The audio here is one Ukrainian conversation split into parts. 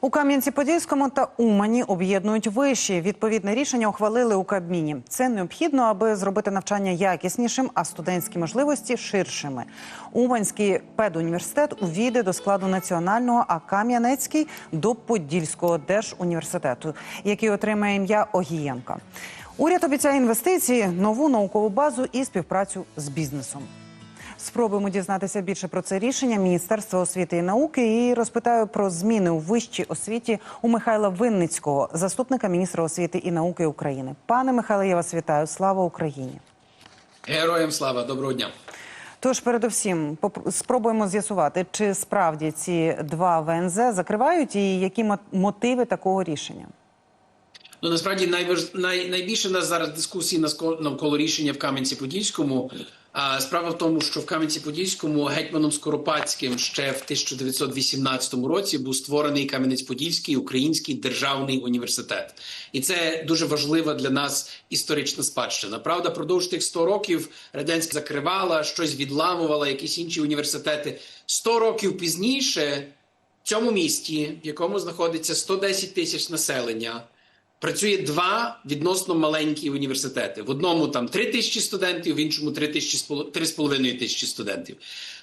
У Кам'янці-Подільському та Умані об'єднують виші. Відповідне рішення ухвалили у Кабміні. Це необхідно, аби зробити навчання якіснішим, а студентські можливості ширшими. Уманський педуніверситет увійде до складу національного, а Кам'янецький до Подільського держуніверситету, який отримає ім'я Огієнка. Уряд обіцяє інвестиції, нову наукову базу і співпрацю з бізнесом. Спробуємо дізнатися більше про це рішення Міністерства освіти і науки і розпитаю про зміни у вищій освіті у Михайла Винницького, заступника міністра освіти і науки України. Пане Михайле, я вас вітаю. Слава Україні! Героям слава, доброго дня. Тож, передусім, спробуємо з'ясувати, чи справді ці два ВНЗ закривають і які мо- мотиви такого рішення. Ну насправді най... найбільше нас зараз дискусії навколо рішення в Кам'янці-Подільському. Справа в тому, що в Кам'янці-Подільському гетьманом Скоропадським ще в 1918 році був створений Кам'янець-Подільський український державний університет, і це дуже важлива для нас історична спадщина. Правда, продовж тих 100 років радянська закривала щось відламувала, якісь інші університети. 100 років пізніше в цьому місті, в якому знаходиться 110 тисяч населення. Працює два відносно маленькі університети. В одному там 3 тисячі студентів, в іншому 3 тисячі з поло- 3,5 тисячі студентів.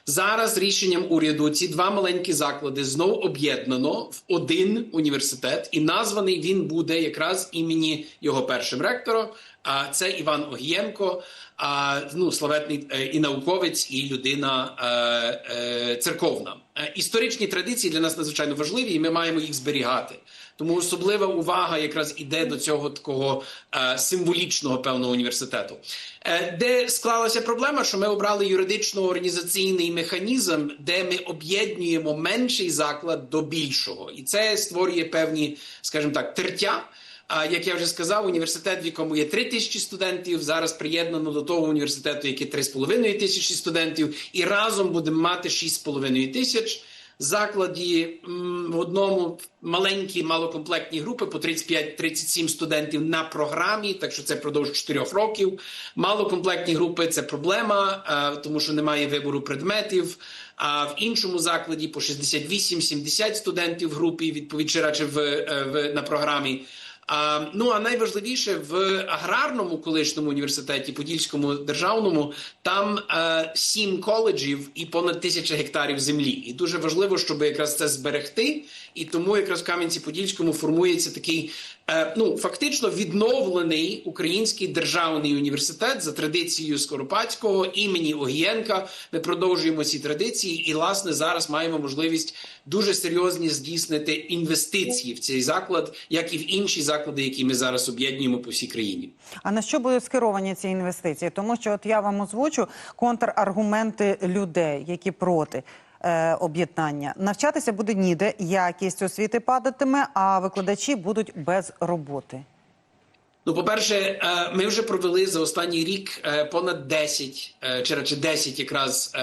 Зараз рішенням уряду ці два маленькі заклади знов об'єднано в один університет, і названий він буде якраз імені його першим ректором. А це Іван Огієнко, а ну славетний е, і науковець, і людина е, е, церковна. Історичні традиції для нас надзвичайно важливі, і ми маємо їх зберігати. Тому особлива увага якраз іде до цього такого е, символічного певного університету, е, де склалася проблема, що ми обрали юридично-організаційний механізм, де ми об'єднуємо менший заклад до більшого, і це створює певні, скажімо так, тертя. А як я вже сказав, університет, в якому є 3 тисячі студентів, зараз приєднано до того університету, який 3,5 тисячі студентів, і разом будемо мати 6,5 тисяч. Закладі в одному маленькі малокомплектні групи по 35-37 студентів на програмі, так що це продовж 4 років. Малокомплектні групи це проблема, е, тому що немає вибору предметів. А в іншому закладі по 68-70 студентів в групі, відповідь радше в, е, в на програмі. Ну а найважливіше в аграрному колишньому університеті, Подільському державному, там е, сім коледжів і понад тисяча гектарів землі. І дуже важливо, щоб якраз це зберегти. І тому якраз в Кам'янці-Подільському формується такий е, ну фактично відновлений український державний університет за традицією Скоропадського імені Огієнка. Ми продовжуємо ці традиції, і власне зараз маємо можливість дуже серйозні здійснити інвестиції в цей заклад, як і в інші заклади, які ми зараз об'єднуємо по всій країні. А на що будуть скеровані ці інвестиції? Тому що от я вам озвучу контраргументи людей, які проти. е, Об'єднання навчатися буде ніде, якість освіти падатиме, а викладачі будуть без роботи. Ну, по-перше, е, ми вже провели за останній рік е, понад 10, е, чи радше 10 якраз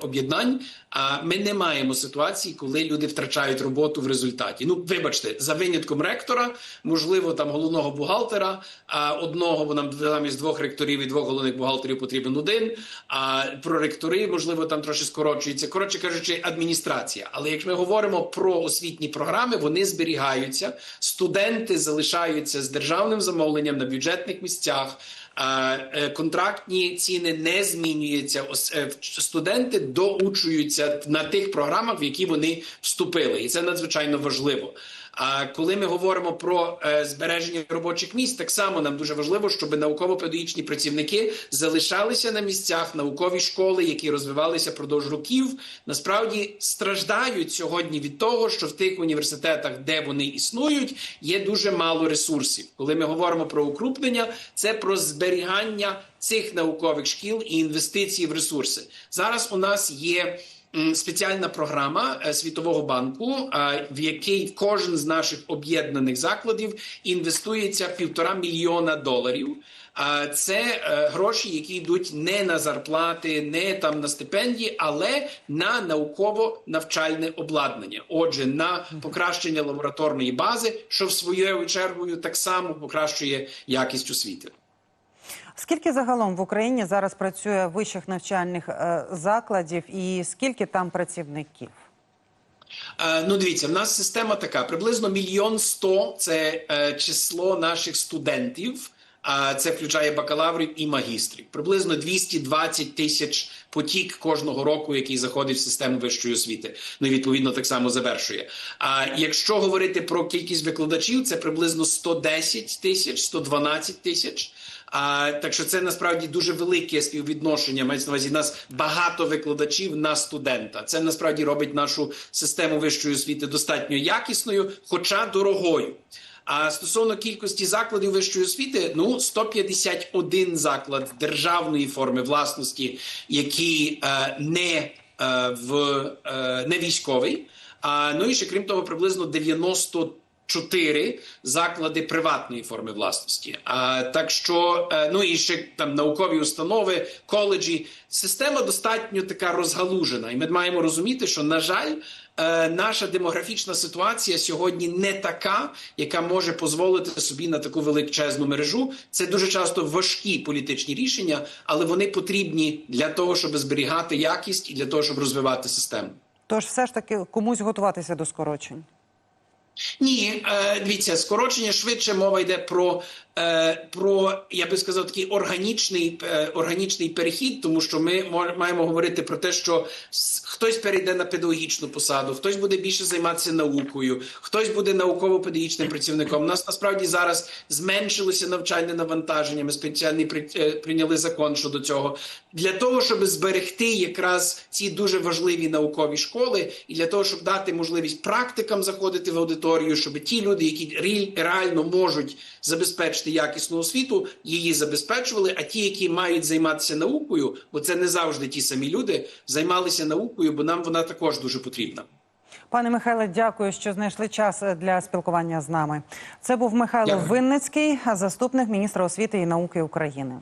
об'єднань. А ми не маємо ситуації, коли люди втрачають роботу в результаті. Ну, вибачте, за винятком ректора, можливо, там головного бухгалтера, а одного бо нам замість двох ректорів і двох головних бухгалтерів потрібен один. А про ректори, можливо, там трошки скорочується. Коротше кажучи, адміністрація. Але якщо ми говоримо про освітні програми, вони зберігаються. Студенти залишаються з державним замовленням на бюджетних місцях. Е, Контрактні ціни не змінюються. Е, Студенти доучуються на тих програмах, в які вони вступили, і це надзвичайно важливо. А коли ми говоримо про е, збереження робочих місць, так само нам дуже важливо, щоб науково-педагогічні працівники залишалися на місцях, наукові школи, які розвивалися продовж років, насправді страждають сьогодні від того, що в тих університетах, де вони існують, є дуже мало ресурсів. Коли ми говоримо про укрупнення, це про зберігання цих наукових шкіл і інвестиції в ресурси. Зараз у нас є. Спеціальна програма е, Світового банку, е, в якій кожен з наших об'єднаних закладів інвестується півтора мільйона доларів. А це е, гроші, які йдуть не на зарплати, не там на стипендії, але на науково-навчальне обладнання. Отже, на покращення лабораторної бази, що в своєю чергою так само покращує якість освіти. Скільки загалом в Україні зараз працює вищих навчальних е, закладів і скільки там працівників? Е, Ну, дивіться, в нас система така: приблизно мільйон сто це е, число наших студентів. А це включає бакалаврів і магістрів. Приблизно 220 тисяч потік кожного року, який заходить в систему вищої освіти. Ну відповідно так само завершує. А якщо говорити про кількість викладачів, це приблизно 110 тисяч, 112 тисяч. А так що це насправді дуже велике співвідношення. Мається на увазі нас багато викладачів на студента. Це насправді робить нашу систему вищої освіти достатньо якісною, хоча дорогою. А стосовно кількості закладів вищої освіти, ну 151 заклад державної форми власності, які е, не е, в е, не військовий. А ну і ще крім того, приблизно 90 Чотири заклади приватної форми власності. А так що е, ну і ще там наукові установи, коледжі. Система достатньо така розгалужена, і ми маємо розуміти, що на жаль, е, наша демографічна ситуація сьогодні не така, яка може дозволити собі на таку величезну мережу. Це дуже часто важкі політичні рішення, але вони потрібні для того, щоб зберігати якість і для того, щоб розвивати систему. Тож, все ж таки, комусь готуватися до скорочень. Ні, е, дивіться, скорочення швидше мова йде про, е, про я би сказав, такий органічний, е, органічний перехід, тому що ми маємо говорити про те, що хтось перейде на педагогічну посаду, хтось буде більше займатися наукою, хтось буде науково-педагогічним працівником. У нас насправді зараз зменшилося навчальне навантаження. Ми е, прийняли закон щодо цього для того, щоб зберегти якраз ці дуже важливі наукові школи, і для того, щоб дати можливість практикам заходити в аудиторію, щоб ті люди, які реально можуть забезпечити якісну освіту, її забезпечували. А ті, які мають займатися наукою, бо це не завжди ті самі люди, займалися наукою, бо нам вона також дуже потрібна. Пане Михайле, дякую, що знайшли час для спілкування з нами. Це був Михайло Дякую. Винницький, заступник міністра освіти і науки України.